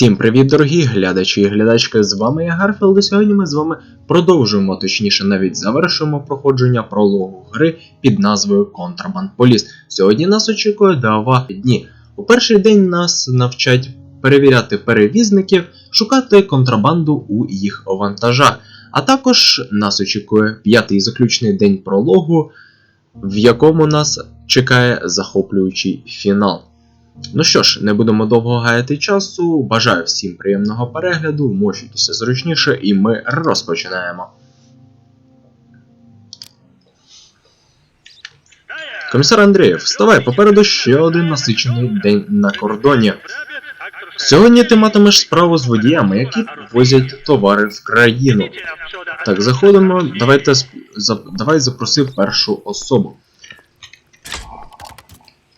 Всім привіт, дорогі глядачі і глядачки. З вами я Гарфілд, і сьогодні ми з вами продовжуємо, точніше, навіть завершуємо проходження прологу гри під назвою Contraband Police. Сьогодні нас очікує два дні. У перший день нас навчать перевіряти перевізників, шукати контрабанду у їх вантажах. А також нас очікує п'ятий заключний день прологу, в якому нас чекає захоплюючий фінал. Ну що ж, не будемо довго гаяти часу. Бажаю всім приємного перегляду, мочуйтеся зручніше, і ми розпочинаємо. Комісар Андрієв, вставай, попереду ще один насичений день на кордоні. Сьогодні ти матимеш справу з водіями, які возять товари в країну. Так, заходимо. Давайте давай запроси першу особу.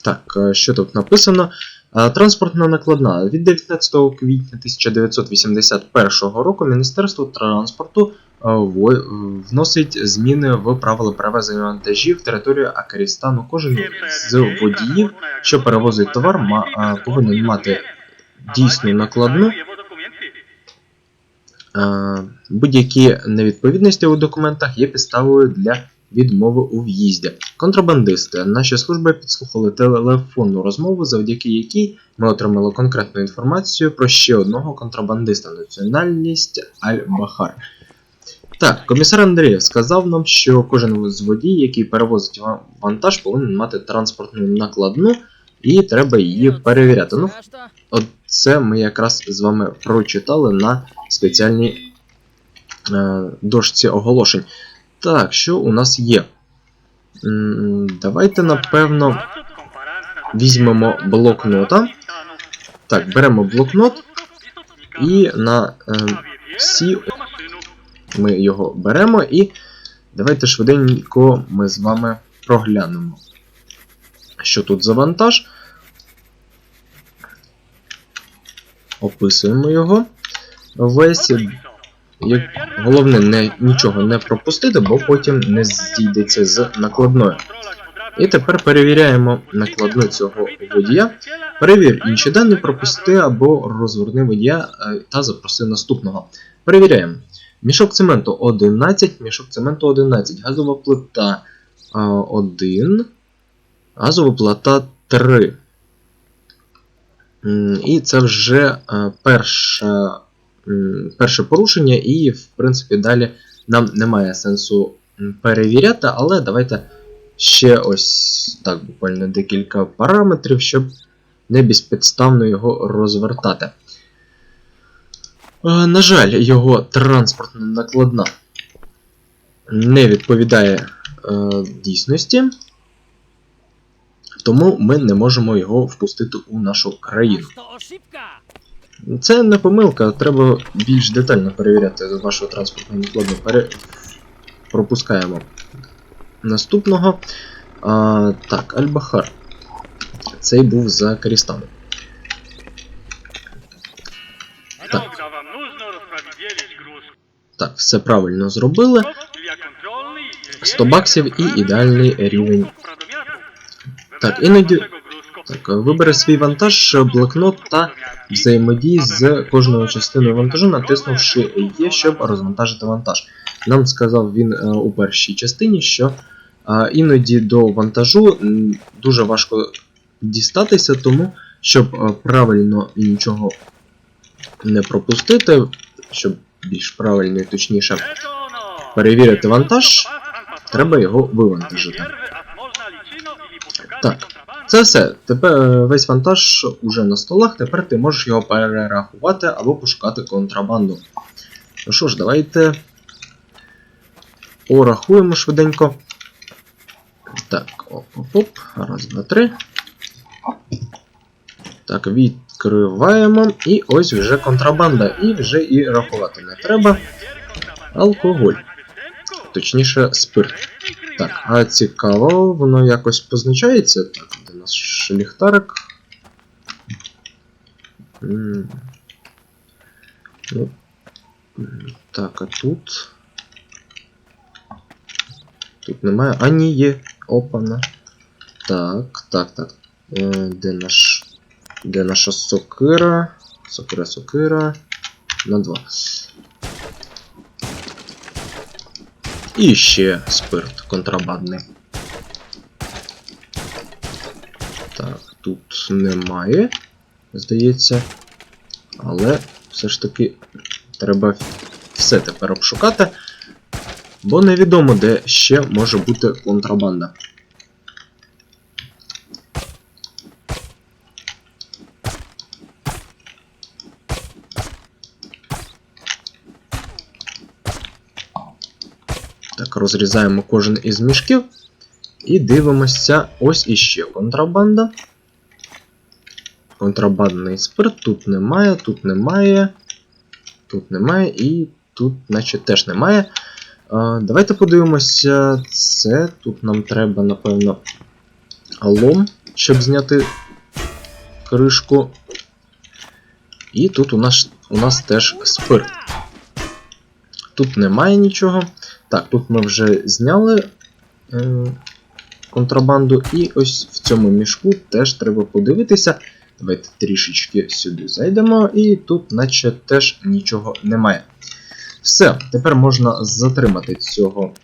Так, е, що тут написано? Е, Транспортна накладна. Від 19 квітня 1981 року Міністерство транспорту е, вносить зміни в правила перевезення вантажів територію Акарістану. Кожен з водіїв, що перевозить товар, повинен мати дійсну накладну. Будь-які невідповідності у документах є підставою для відмови у в'їзді. Контрабандисти. Наші служби підслухали телефонну розмову, завдяки якій ми отримали конкретну інформацію про ще одного контрабандиста національність Аль-Бахар. Так, комісар Андрієв сказав нам, що кожен з водій, який перевозить ва- вантаж, повинен мати транспортну накладну, і треба її перевіряти. Ну, От це ми якраз з вами прочитали на спеціальній е, дошці оголошень. Так, що у нас є? Давайте, напевно, візьмемо блокнота. Так, беремо блокнот і на е, всі ми його беремо і давайте швиденько ми з вами проглянемо. Що тут за вантаж? Описуємо його. Весь як головне не, нічого не пропустити, бо потім не зійдеться з накладною. І тепер перевіряємо накладну цього водія. Перевір інші дані, пропусти або розверни водія е, та запроси наступного. Перевіряємо. Мішок цементу 11, мішок цементу 11, газова плита 1, газова плита 3. І це вже е, перша, перше порушення, і, в принципі, далі нам немає сенсу перевіряти, але давайте ще ось так, буквально декілька параметрів, щоб не безпідставно його розвертати. На жаль, його транспортна накладна не відповідає е, дійсності, тому ми не можемо його впустити у нашу країну. Це не помилка, треба більш детально перевіряти вашу транспортну накладну. Пере... Пропускаємо наступного. А, так, Аль-Бахар. Цей був за Карістаном. Так. Так, все правильно зробили. 100 баксів і ідеальний рівень. Так, іноді- Так, вибери свій вантаж, блокнот та взаємодій з кожною частиною вантажу, натиснувши Є, щоб розвантажити вантаж. Нам сказав він е, у першій частині, що е, іноді до вантажу дуже важко дістатися, тому щоб е, правильно нічого не пропустити, щоб більш правильно і точніше перевірити вантаж, треба його вивантажити. Так, Це все. Тепер е, весь вантаж уже на столах, тепер ти можеш його перерахувати або пошукати контрабанду. Ну що ж, давайте порахуємо швиденько. Так, оп-оп-оп. Раз, два, три. Так, відкриваємо. І ось вже контрабанда. І вже і рахувати не треба. Алкоголь. Точніше, спирт. Так, а цікаво, воно якось позначається. Так, де наш ліхтарик. Ну, Так, а тут. Тут немає. А ні, є. Опана. Так, так, так. Е, де наш. Де наша сокира? Сокира, сокира. На 2. І ще спирт контрабандний. Так, тут немає, здається. Але все ж таки треба все тепер обшукати. Бо невідомо, де ще може бути контрабанда. Так, розрізаємо кожен із мішків. І дивимося ось іще контрабанда. Контрабандний спирт тут немає, тут немає, тут немає і тут, наче, теж немає. А, давайте подивимося. Це тут нам треба, напевно, лом, щоб зняти кришку. І тут у нас, у нас теж спирт. Тут немає нічого. Так, тут ми вже зняли е, контрабанду, і ось в цьому мішку теж треба подивитися. Давайте трішечки сюди зайдемо, і тут, наче, теж нічого немає. Все, тепер можна затримати цього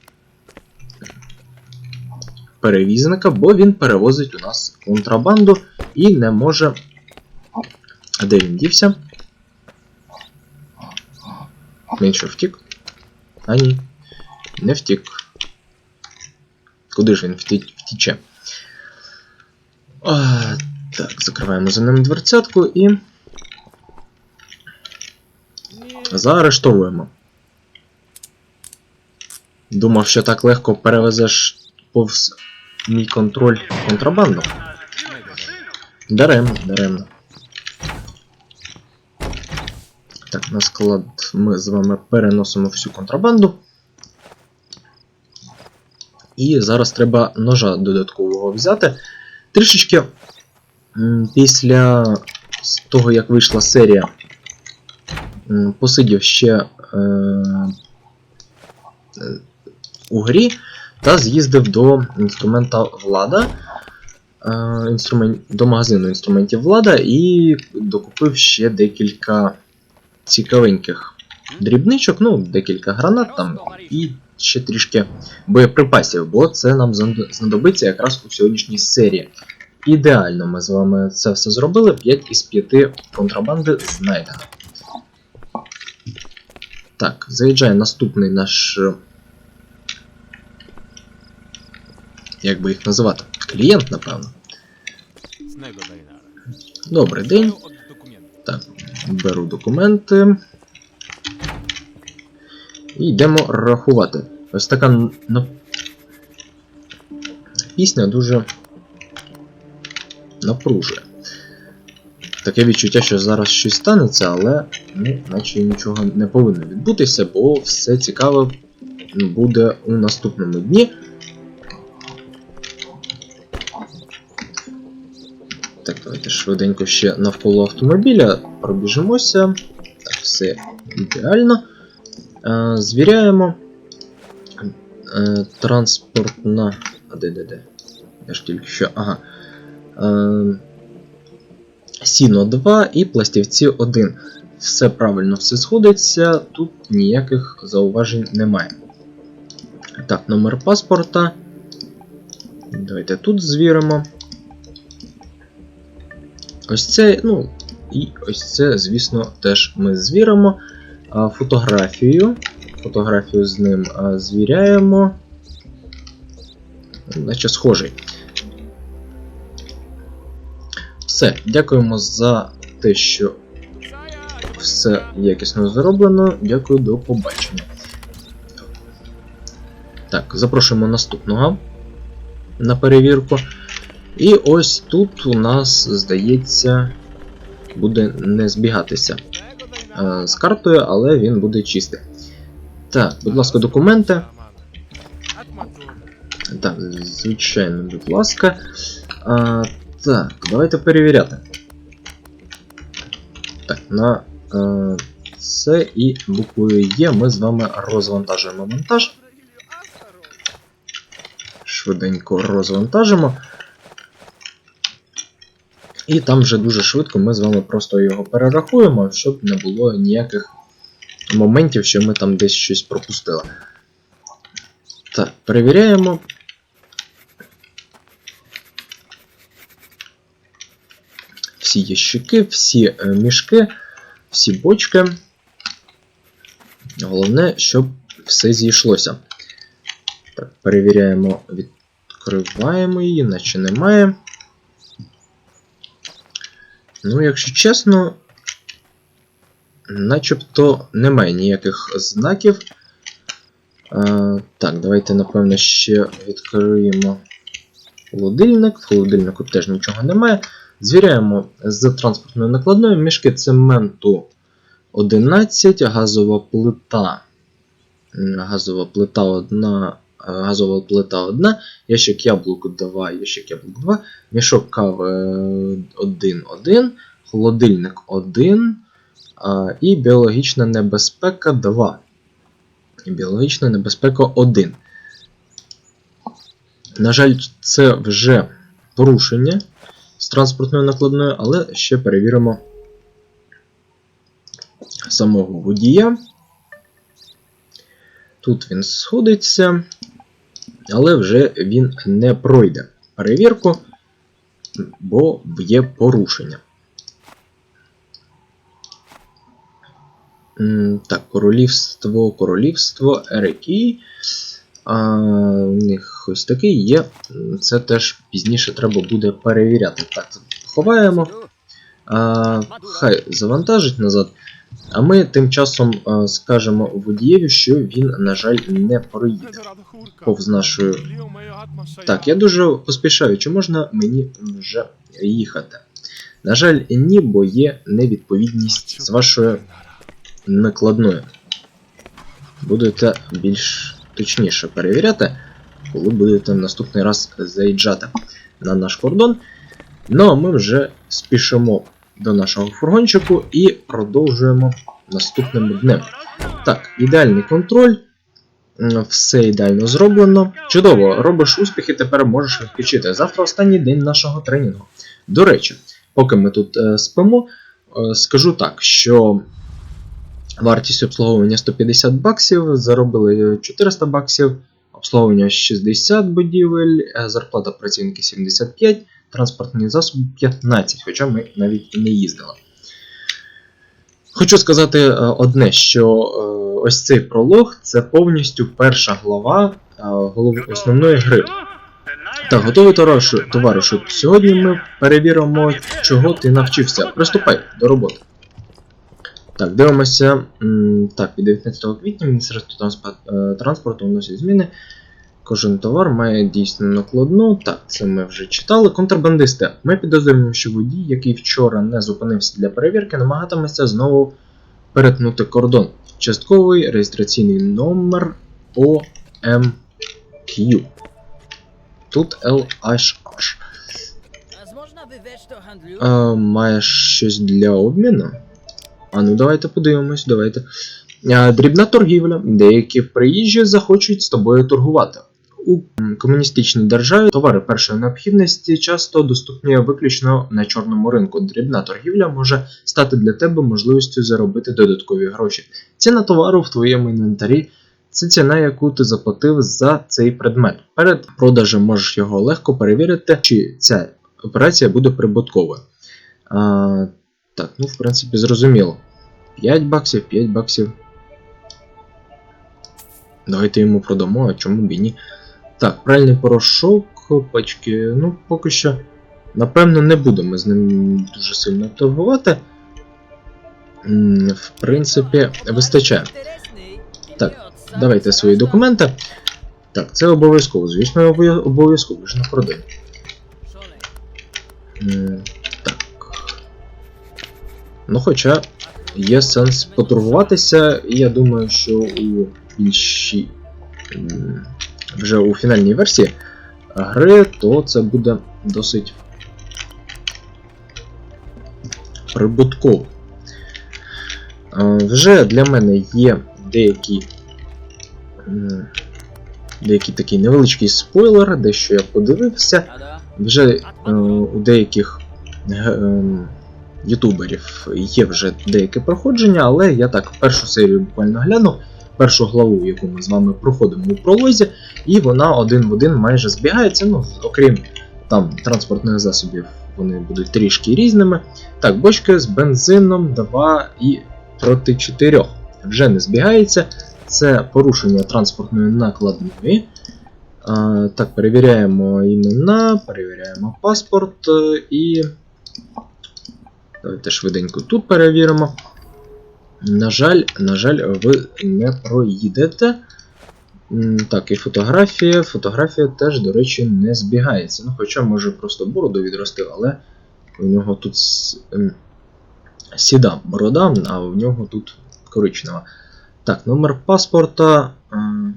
перевізника, бо він перевозить у нас контрабанду і не може. А де він дівся? Він що, втік? А ні. Не втік. Куди ж він вті- втіче? А, так, закриваємо за ним дверцятку і. Заарештовуємо. Думав, що так легко перевезеш повз мій контроль контрабанду. Даремно, даремно. Так, на склад ми з вами переносимо всю контрабанду. І зараз треба ножа додаткового взяти. Трішечки після того, як вийшла серія, посидів ще е, е, у грі та з'їздив до інструмента влада. е, Інструмент, до магазину інструментів влада і докупив ще декілька цікавеньких дрібничок, ну, декілька гранат там і ще трішки боєприпасів, бо це нам знадобиться якраз у сьогоднішній серії. Ідеально ми з вами це все зробили. 5 із 5 контрабанди знайдено. Так, заїжджає наступний наш. Як би їх називати? Клієнт, напевно. Добрий день. Так, беру документи. І йдемо рахувати. Ось така н- на... пісня дуже напружує. Таке відчуття, що зараз щось станеться, але ну, наче нічого не повинно відбутися, бо все цікаве буде у наступному дні. Так, давайте швиденько ще навколо автомобіля пробіжимося. Так, все ідеально. Е, звіряємо. Е, транспортна. А де де де? Я ж тільки що. Ага. Е, Сіно 2 і пластівці 1. Все правильно, все сходиться, тут ніяких зауважень немає. Так, номер паспорта. Давайте тут звіримо. Ось це, ну, і ось це, звісно, теж ми звіримо. Фотографію. Фотографію з ним звіряємо. Наче схожий. Все, дякуємо за те, що все якісно зроблено. Дякую, до побачення. Так, запрошуємо наступного на перевірку. І ось тут у нас, здається, буде не збігатися з картою, але він буде чистий. Так, будь ласка, документи. Так, звичайно, будь ласка. А, так, давайте перевіряти. Так, на е, С і буквою Є ми з вами розвантажуємо монтаж. Швиденько розвантажимо. І там вже дуже швидко ми з вами просто його перерахуємо, щоб не було ніяких моментів, що ми там десь щось пропустили. Так, перевіряємо. Всі ящики, всі е, мішки, всі бочки. Головне, щоб все зійшлося. Так, перевіряємо, відкриваємо її, наче немає. Ну, якщо чесно, начебто немає ніяких знаків. Е, так, давайте, напевно, ще відкриємо холодильник. В холодильнику теж нічого немає. Звіряємо з транспортною накладною мішки цементу 11, газова плита. Газова плита 1, газова плита 1, ящик яблук 2, ящик яблук 2, мішок кави 1, 1, холодильник 1 і біологічна небезпека 2. І біологічна небезпека 1. На жаль, це вже порушення з транспортною накладною, але ще перевіримо самого водія. Тут він сходиться, але вже він не пройде перевірку, бо є порушення. Так, королівство, королівство, Ерекій. А, у них ось такий є. Це теж пізніше треба буде перевіряти. Так, ховаємо. А, хай завантажить назад. А ми тим часом а, скажемо водієві, що він, на жаль, не проїде повз нашою. Так, я дуже поспішаю, чи можна мені вже їхати? На жаль, ні, бо є невідповідність з вашою накладною. Будете більш точніше перевіряти, коли будете наступний раз заїжджати на наш кордон. Ну а ми вже спішимо до нашого фургончику і продовжуємо наступним днем. Так, ідеальний контроль. Все ідеально зроблено. Чудово, робиш успіхи, тепер можеш відпочити. Завтра останній день нашого тренінгу. До речі, поки ми тут е, спимо, е, скажу так, що вартість обслуговування 150 баксів, заробили 400 баксів, обслуговування 60 будівель, е, зарплата працівників 75, транспортні засоби 15, хоча ми навіть не їздили. Хочу сказати е, одне, що е, ось цей пролог це повністю перша глава е, основної гри. Так, готовий товаришу, товаришу. Сьогодні ми перевіримо, чого ти навчився. Приступай до роботи. Так, дивимося. Так, від 19 квітня Міністерство транспорту вносить зміни. Кожен товар має дійсну накладну. Так, це ми вже читали. Контрабандисти. Ми підозрюємо, що водій, який вчора не зупинився для перевірки, намагатиметься знову перетнути кордон. Частковий реєстраційний номер OMQ. Тут LHH. А, маєш щось для обміну? А ну давайте подивимось, давайте. Дрібна торгівля. Деякі приїжджі захочуть з тобою торгувати. У комуністичній державі товари першої необхідності часто доступні виключно на чорному ринку. Дрібна торгівля може стати для тебе можливістю заробити додаткові гроші. Ціна товару в твоєму інвентарі це ціна, яку ти заплатив за цей предмет. Перед продажем можеш його легко перевірити, чи ця операція буде прибутковою. А, так, ну в принципі зрозуміло. 5 баксів, 5 баксів. Давайте йому продамо, а чому б і ні. Так, пральний порошок, пачки. Ну, поки що. Напевно, не будемо з ним дуже сильно торгувати. В принципі, вистачає. Так, Давайте свої документи. Так, це обов'язково. Звісно, обов'язково ж на кордоні. Так. Ну, хоча є сенс поторгуватися, і я думаю, що у більшій вже у фінальній версії гри, то це буде досить прибутково. Вже для мене є деякі. Деякий такий невеличкий спойлер, дещо я подивився. Вже е, у деяких ем, ютуберів є вже деяке проходження, але я так першу серію буквально глянув, першу главу, яку ми з вами проходимо у пролозі, і вона один в один майже збігається. Ну, окрім там транспортних засобів, вони будуть трішки різними. Так, бочки з бензином 2 і проти 4 вже не збігається. Це порушення транспортної накладної. Так, перевіряємо імена, перевіряємо паспорт е, і. Давайте швиденько тут перевіримо. На жаль, на жаль, ви не проїдете. Так, і фотографія. Фотографія теж, до речі, не збігається. Ну, хоча, може, просто бороду відростив, але у нього тут ем, сіда борода, а у нього тут коричнева. Так, номер паспорта. ем,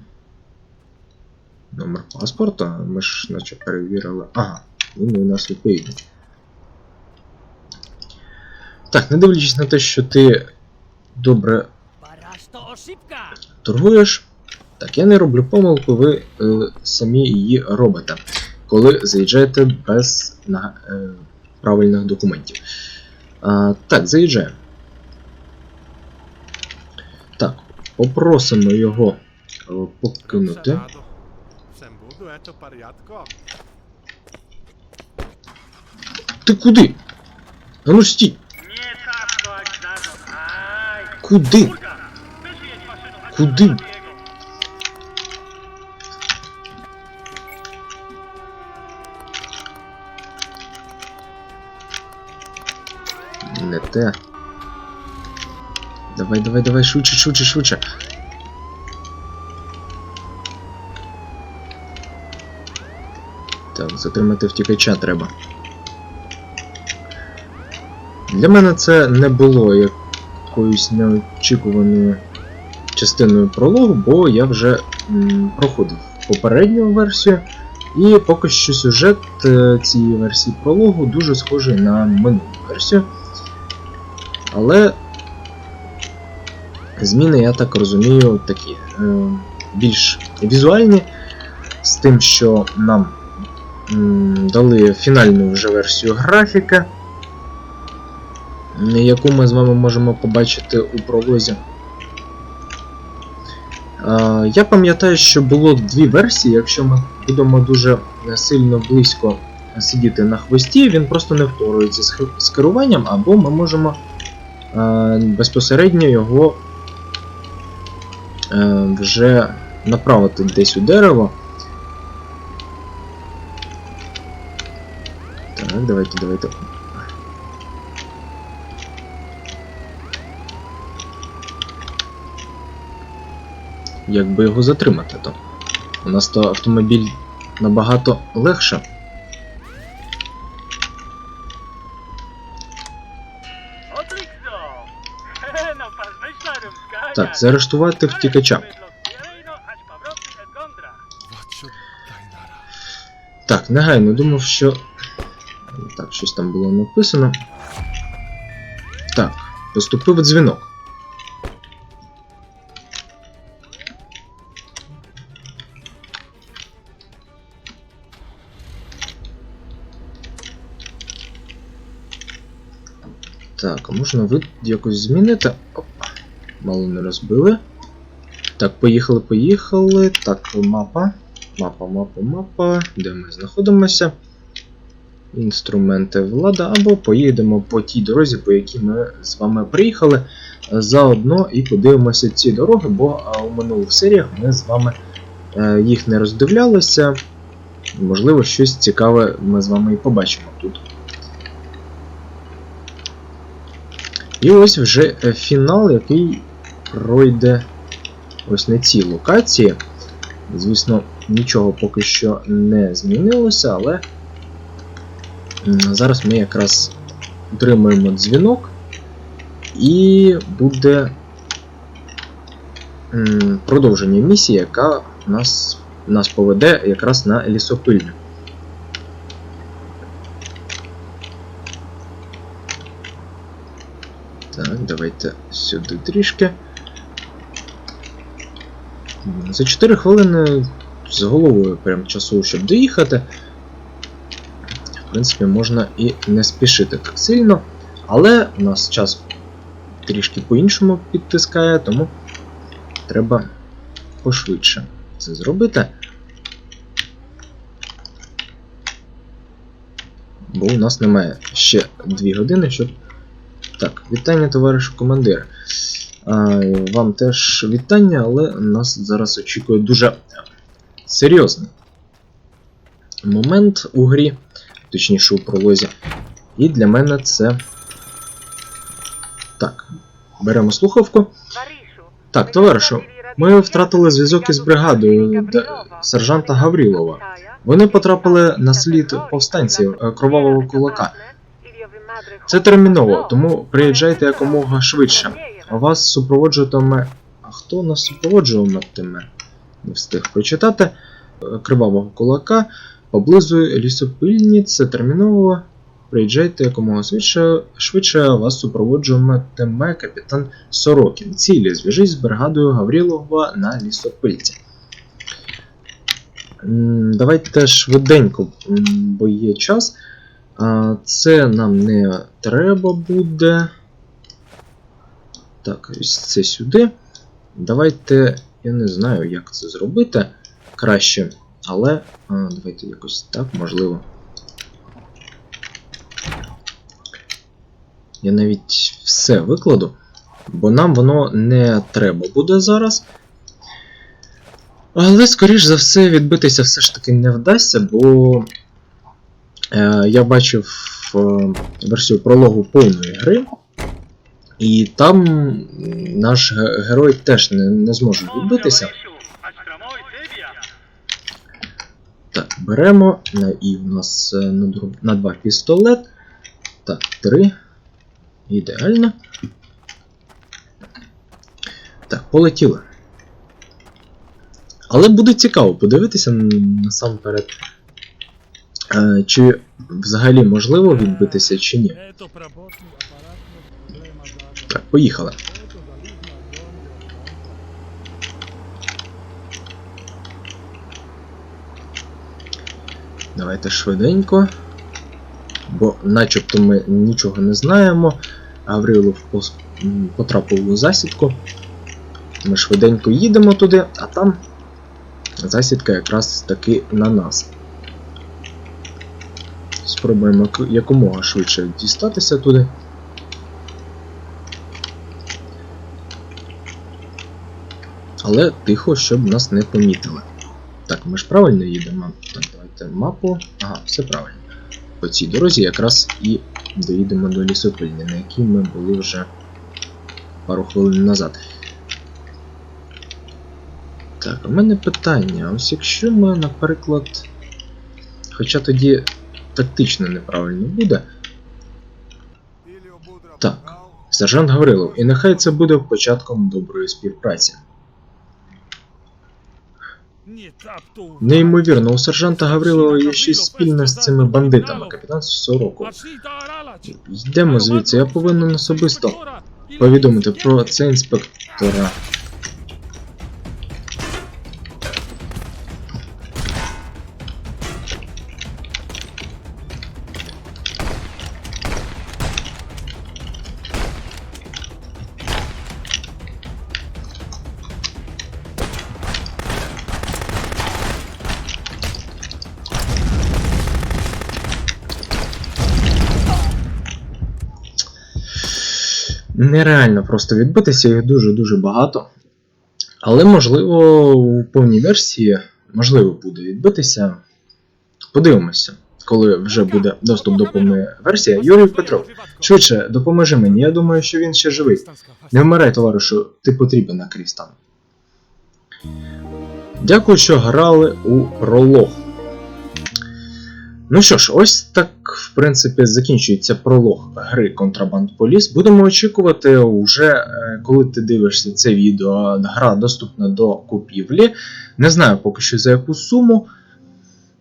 Номер паспорта. Ми ж наче перевірили. Ага, він у нас відповідний. Так, не дивлячись на те, що ти добре торгуєш. Так, я не роблю помилку, ви е, самі її робите, коли заїжджаєте без на, е, правильних документів. А, так, заїжджаємо. Так, попросимо його е, покинути. Ти куди? А ну стій! Куди? Jego. Не те. Давай, давай, давай, швидше, швидше, швидше. Так, затримати втікача треба. Для мене це не було якоюсь неочікуваною частиною прологу, бо я вже м, проходив попередню версію. І поки що сюжет е, цієї версії прологу дуже схожий на минулу версію. Але зміни, я так розумію, такі е, більш візуальні, з тим, що нам дали фінальну вже версію графіка, яку ми з вами можемо побачити у пролозі. Я пам'ятаю, що було дві версії, якщо ми будемо дуже сильно близько сидіти на хвості, він просто не впорується з керуванням, або ми можемо е, безпосередньо його е, вже направити десь у дерево. Так, давайте, давайте. Як би його затримати, то? У нас то автомобіль набагато легше. Rumskania. Так, zaaрештувати втікача. Так, негайно думав, що. Так, щось там було написано. Так, поступив дзвінок. Так, можна вид якось змінити? Опа. Мало не розбили. Так, поїхали, поїхали. Так, мапа. Мапа, мапа, мапа. Де ми знаходимося? Інструменти влада, або поїдемо по тій дорозі, по якій ми з вами приїхали. Заодно і подивимося ці дороги, бо у минулих серіях ми з вами е, їх не роздивлялися. Можливо, щось цікаве ми з вами і побачимо тут. І ось вже фінал, який пройде ось на цій локації. Звісно, нічого поки що не змінилося, але зараз ми якраз отримуємо дзвінок, і буде продовження місії, яка нас, нас поведе якраз на лісопильню. Так, давайте сюди трішки. За 4 хвилини з головою прям часу, щоб доїхати. в принципі, можна і не спішити так сильно. Але у нас час трішки по-іншому підтискає, тому треба пошвидше це зробити. Бо у нас немає ще 2 години, щоб. Так, вітання, товаришу командир. Вам теж вітання, але нас зараз очікує дуже серйозний момент у грі, точніше у пролозі. І для мене це. Так, беремо слухавку. Так, товаришу, ми втратили зв'язок із бригадою д- сержанта Гаврілова. Вони потрапили на слід повстанців е, кровавого кулака. Це терміново, тому приїжджайте якомога швидше. Вас супроводжуватиме. А хто нас супроводжуватиме? Не встиг прочитати. Кривавого кулака поблизу лісопильні. Це терміново. Приїжджайте якомога швидше, швидше вас супроводжуватиме капітан Сорокін. Цілі зв'яжись з бригадою Гаврілова на лісопильці. Давайте швиденько, бо є час. Це нам не треба буде. Так, ось це сюди. Давайте. Я не знаю, як це зробити краще, але давайте якось так, можливо. Я навіть все викладу, бо нам воно не треба буде зараз. Але, скоріш за все, відбитися все ж таки не вдасться, бо я бачив е, версію прологу повної гри, і там наш герой теж не, не зможе відбитися. Так, беремо. е, І в нас е, на, два пістолет. Так, три. Ідеально. Так, полетіли. Але буде цікаво подивитися насамперед, е, чи взагалі можливо відбитися, чи ні. Это проработанный аппарат проблема даже. Так, поїхали. Это залезно Давайте швиденько. Бо начебто ми нічого не знаємо. Гаврилов пос- м, потрапив у засідку. Ми швиденько їдемо туди, а там засідка якраз таки на нас. Спробуємо якомога швидше дістатися туди. Але тихо, щоб нас не помітили. Так, ми ж правильно їдемо. Так, давайте мапу. Ага, все правильно. По цій дорозі якраз і доїдемо до лісопильні, на якій ми були вже пару хвилин назад. Так, у мене питання. Ось якщо ми, наприклад. Хоча тоді тактично неправильно буде. Так, сержант Гаврилов, і нехай це буде початком доброї співпраці. Неймовірно, у сержанта Гаврилова є щось спільне з цими бандитами, капітан Сороков. Йдемо звідси, я повинен особисто повідомити про це інспектора. Нереально просто відбитися, їх дуже-дуже багато. Але, можливо, у повній версії можливо буде відбитися. Подивимося, коли вже буде доступ до повної версії. Юрій Петров, швидше допоможи мені. Я думаю, що він ще живий. Не вмирай, товаришу, ти потрібен на Крістан. Дякую, що грали у пролог. Ну що ж, ось так, в принципі, закінчується пролог гри Contraband Police. Будемо очікувати, уже е, коли ти дивишся це відео, гра доступна до купівлі. Не знаю поки що за яку суму,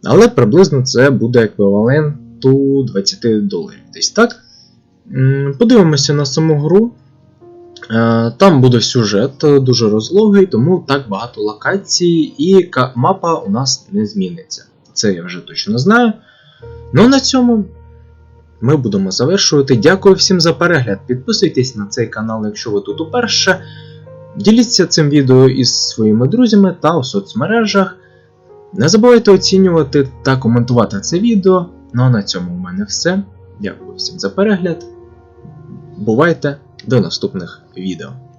але приблизно це буде еквіваленту 20 доларів. Десь так. Подивимося на саму гру. Е, Там буде сюжет е, дуже розлогий, тому так багато локацій, і мапа у нас не зміниться. Це я вже точно знаю. Ну на цьому ми будемо завершувати. Дякую всім за перегляд. Підписуйтесь на цей канал, якщо ви тут уперше. Діліться цим відео із своїми друзями та у соцмережах. Не забувайте оцінювати та коментувати це відео. Ну а на цьому у мене все. Дякую всім за перегляд. Бувайте до наступних відео.